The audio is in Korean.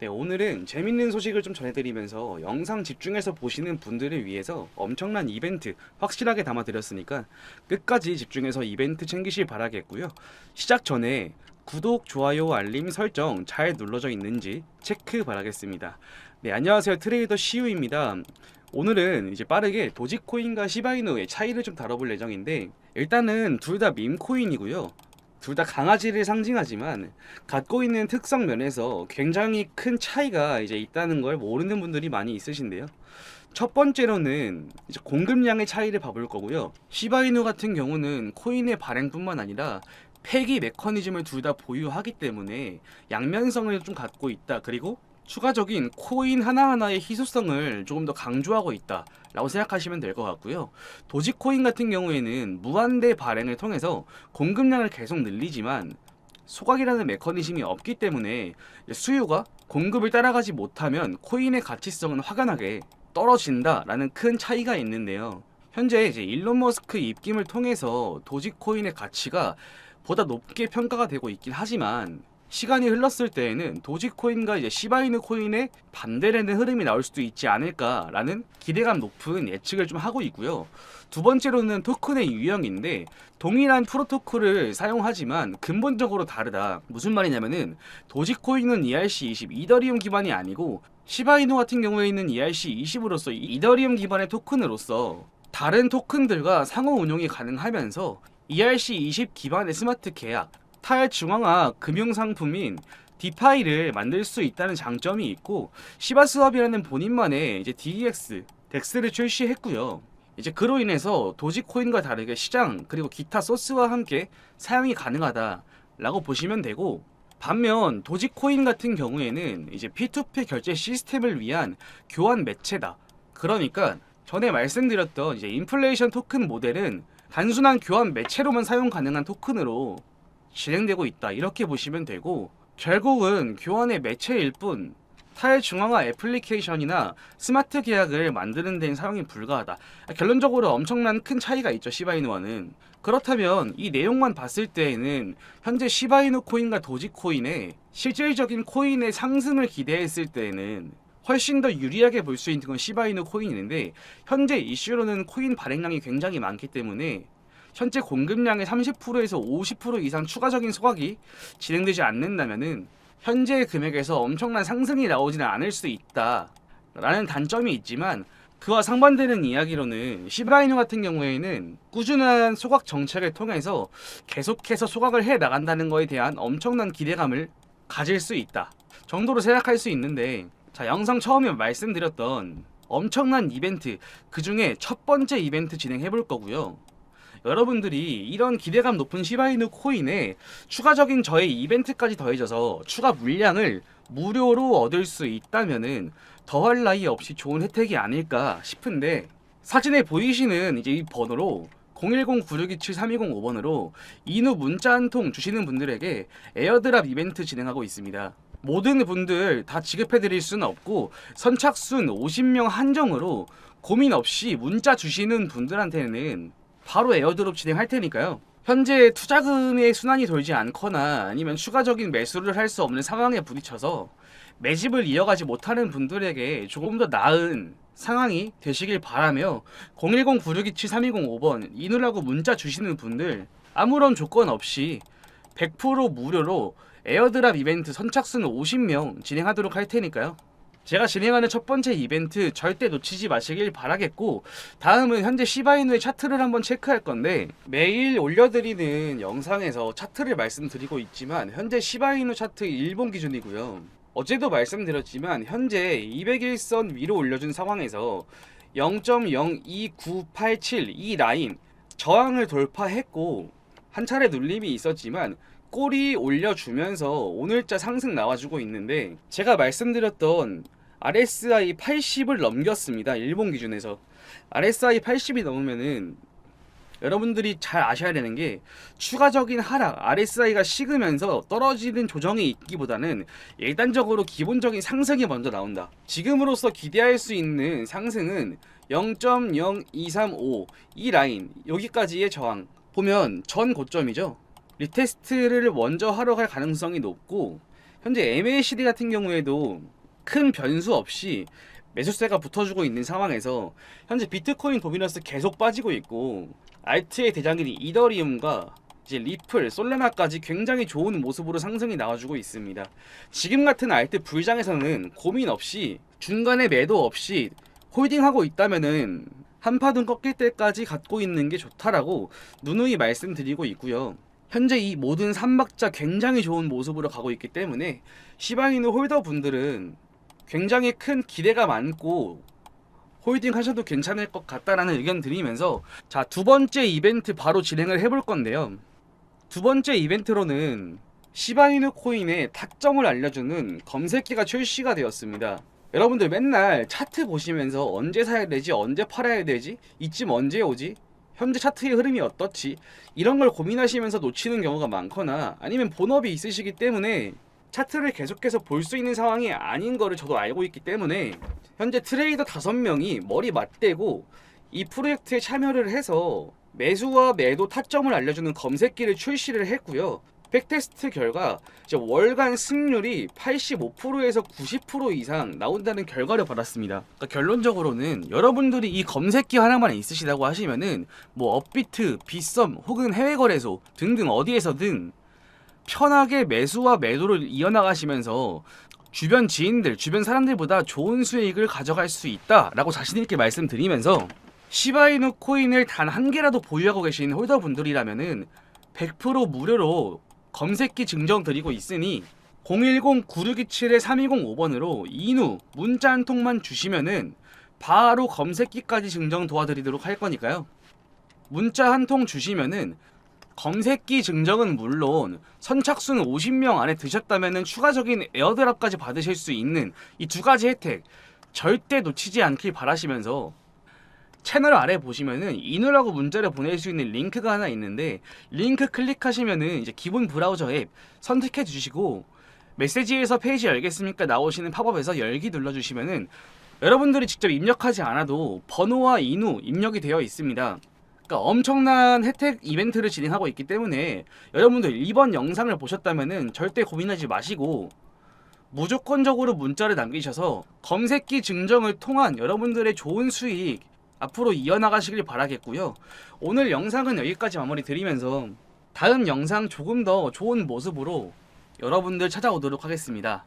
네, 오늘은 재밌는 소식을 좀 전해드리면서 영상 집중해서 보시는 분들을 위해서 엄청난 이벤트 확실하게 담아드렸으니까 끝까지 집중해서 이벤트 챙기실 바라겠고요. 시작 전에 구독, 좋아요, 알림 설정 잘 눌러져 있는지 체크 바라겠습니다. 네, 안녕하세요. 트레이더 시우입니다. 오늘은 이제 빠르게 도지코인과 시바이누의 차이를 좀 다뤄볼 예정인데 일단은 둘 다 밈코인이고요. 둘 다 강아지를 상징하지만 갖고 있는 특성 면에서 굉장히 큰 차이가 이제 있다는 걸 모르는 분들이 많이 있으신데요. 첫 번째로는 이제 공급량의 차이를 봐볼 거고요. 시바이누 같은 경우는 코인의 발행뿐만 아니라 폐기 메커니즘을 둘 다 보유하기 때문에 양면성을 좀 갖고 있다. 그리고 추가적인 코인 하나하나의 희소성을 조금 더 강조하고 있다. 라고 생각하시면 될 것 같고요. 도지코인 같은 경우에는 무한대 발행을 통해서 공급량을 계속 늘리지만 소각이라는 메커니즘이 없기 때문에 수요가 공급을 따라가지 못하면 코인의 가치성은 확연하게 떨어진다라는 큰 차이가 있는데요. 현재 이제 일론 머스크 입김을 통해서 도지코인의 가치가 보다 높게 평가가 되고 있긴 하지만 시간이 흘렀을 때에는 도지코인과 이제 시바이누 코인의 반대되는 흐름이 나올 수도 있지 않을까라는 기대감 높은 예측을 좀 하고 있고요. 두 번째로는 토큰의 유형인데 동일한 프로토콜을 사용하지만 근본적으로 다르다. 무슨 말이냐면은 도지코인은 ERC20 이더리움 기반이 아니고 시바이누 같은 경우에는 ERC20으로서 이더리움 기반의 토큰으로서 다른 토큰들과 상호 운용이 가능하면서 ERC20 기반의 스마트 계약, 탈중앙화 금융상품인 디파이를 만들 수 있다는 장점이 있고 시바스왑이라는 본인만의 이제 DEX, 덱스를 출시했고요. 이제 그로 인해서 도지코인과 다르게 시장 그리고 기타 소스와 함께 사용이 가능하다라고 보시면 되고 반면 도지코인 같은 경우에는 이제 P2P 결제 시스템을 위한 교환 매체다. 그러니까 전에 말씀드렸던 이제 인플레이션 토큰 모델은 단순한 교환 매체로만 사용 가능한 토큰으로 진행되고 있다. 이렇게 보시면 되고 결국은 교환의 매체일 뿐 탈중앙화 애플리케이션이나 스마트 계약을 만드는 데는 사용이 불가하다. 결론적으로 엄청난 큰 차이가 있죠. 시바이누와는. 그렇다면 이 내용만 봤을 때에는 현재 시바이누 코인과 도지코인의 실질적인 코인의 상승을 기대했을 때에는 훨씬 더 유리하게 볼 수 있는 건 시바이누 코인인데 현재 이슈로는 코인 발행량이 굉장히 많기 때문에 현재 공급량의 30%에서 50% 이상 추가적인 소각이 진행되지 않는다면은 현재 금액에서 엄청난 상승이 나오지는 않을 수 있다라는 단점이 있지만 그와 상반되는 이야기로는 시바이누 같은 경우에는 꾸준한 소각 정책을 통해서 계속해서 소각을 해 나간다는 것에 대한 엄청난 기대감을 가질 수 있다 정도로 생각할 수 있는데 자 영상 처음에 말씀드렸던 엄청난 이벤트 그 중에 첫 번째 이벤트 진행해 볼 거고요. 여러분들이 이런 기대감 높은 시바이누 코인에 추가적인 저의 이벤트까지 더해져서 추가 물량을 무료로 얻을 수 있다면은 더할 나위 없이 좋은 혜택이 아닐까 싶은데 사진에 보이시는 이제 이 번호로 010-9627-3205번으로 인후 문자 한 통 주시는 분들에게 에어드랍 이벤트 진행하고 있습니다. 모든 분들 다 지급해 드릴 수는 없고 선착순 50명 한정으로 고민 없이 문자 주시는 분들한테는 바로 에어드롭 진행할 테니까요. 현재 투자금의 순환이 돌지 않거나 아니면 추가적인 매수를 할 수 없는 상황에 부딪혀서 매집을 이어가지 못하는 분들에게 조금 더 나은 상황이 되시길 바라며 010-9627-3205번 이누라고 문자 주시는 분들 아무런 조건 없이 100% 무료로 에어드랍 이벤트 선착순 50명 진행하도록 할 테니까요. 제가 진행하는 첫 번째 이벤트 절대 놓치지 마시길 바라겠고 다음은 현재 시바이누의 차트를 한번 체크할 건데 매일 올려드리는 영상에서 차트를 말씀드리고 있지만 현재 시바이누 차트 일본 기준이고요. 어제도 말씀드렸지만 현재 201선 위로 올려준 상황에서 0.02987 이 라인 저항을 돌파했고 한 차례 눌림이 있었지만 꼬리 올려주면서 오늘자 상승 나와주고 있는데 제가 말씀드렸던 RSI 80을 넘겼습니다. 일본 기준에서 RSI 80이 넘으면은 여러분들이 잘 아셔야 되는 게 추가적인 하락 RSI가 식으면서 떨어지는 조정이 있기보다는 일단적으로 기본적인 상승이 먼저 나온다. 지금으로서 기대할 수 있는 상승은 0.0235 이 라인 여기까지의 저항 보면 전 고점이죠. 리테스트를 먼저 하러 갈 가능성이 높고 현재 MACD 같은 경우에도 큰 변수 없이 매수세가 붙어주고 있는 상황에서 현재 비트코인 도미너스 계속 빠지고 있고 알트의 대장인 이더리움과 이제 리플, 솔라나까지 굉장히 좋은 모습으로 상승이 나와주고 있습니다. 지금 같은 알트 불장에서는 고민 없이 중간에 매도 없이 홀딩하고 있다면은 한파든 꺾일 때까지 갖고 있는 게 좋다라고 누누이 말씀드리고 있고요. 현재 이 모든 삼박자 굉장히 좋은 모습으로 가고 있기 때문에 시바이누 홀더 분들은 굉장히 큰 기대가 많고 홀딩 하셔도 괜찮을 것 같다라는 의견 드리면서 자 두 번째 이벤트 바로 진행을 해볼 건데요. 두 번째 이벤트로는 시바이누 코인의 탁정을 알려주는 검색기가 출시가 되었습니다. 여러분들 맨날 차트 보시면서 언제 사야 되지, 언제 팔아야 되지, 이쯤 언제 오지, 현재 차트의 흐름이 어떻지 이런 걸 고민하시면서 놓치는 경우가 많거나 아니면 본업이 있으시기 때문에 차트를 계속해서 볼 수 있는 상황이 아닌 거를 저도 알고 있기 때문에 현재 트레이더 다섯 명이 머리 맞대고 이 프로젝트에 참여를 해서 매수와 매도 타점을 알려주는 검색기를 출시를 했고요. 백테스트 결과 월간 승률이 85%에서 90% 이상 나온다는 결과를 받았습니다. 그러니까 결론적으로는 여러분들이 이 검색기 하나만 있으시다고 하시면은 뭐 업비트, 빗썸 혹은 해외 거래소 등등 어디에서든 편하게 매수와 매도를 이어나가시면서 주변 지인들, 주변 사람들보다 좋은 수익을 가져갈 수 있다라고 자신 있게 말씀드리면서 시바이누 코인을 단 한 개라도 보유하고 계신 홀더분들이라면은 100% 무료로 검색기 증정 드리고 있으니 010-9627-3205번으로 이누 문자 한 통만 주시면은 바로 검색기까지 증정 도와드리도록 할 거니까요. 문자 한 통 주시면은 검색기 증정은 물론 선착순 50명 안에 드셨다면은 추가적인 에어드랍까지 받으실 수 있는 이 두 가지 혜택 절대 놓치지 않길 바라시면서 채널 아래 보시면은 이누라고 문자를 보낼 수 있는 링크가 하나 있는데 링크 클릭하시면은 이제 기본 브라우저 앱 선택해 주시고 메시지에서 페이지 열겠습니까 나오시는 팝업에서 열기 눌러 주시면은 여러분들이 직접 입력하지 않아도 번호와 이누 입력이 되어 있습니다. 그러니까 엄청난 혜택 이벤트를 진행하고 있기 때문에 여러분들 이번 영상을 보셨다면은 절대 고민하지 마시고 무조건적으로 문자를 남기셔서 검색기 증정을 통한 여러분들의 좋은 수익 앞으로 이어나가시길 바라겠고요. 오늘 영상은 여기까지 마무리 드리면서 다음 영상 조금 더 좋은 모습으로 여러분들 찾아오도록 하겠습니다.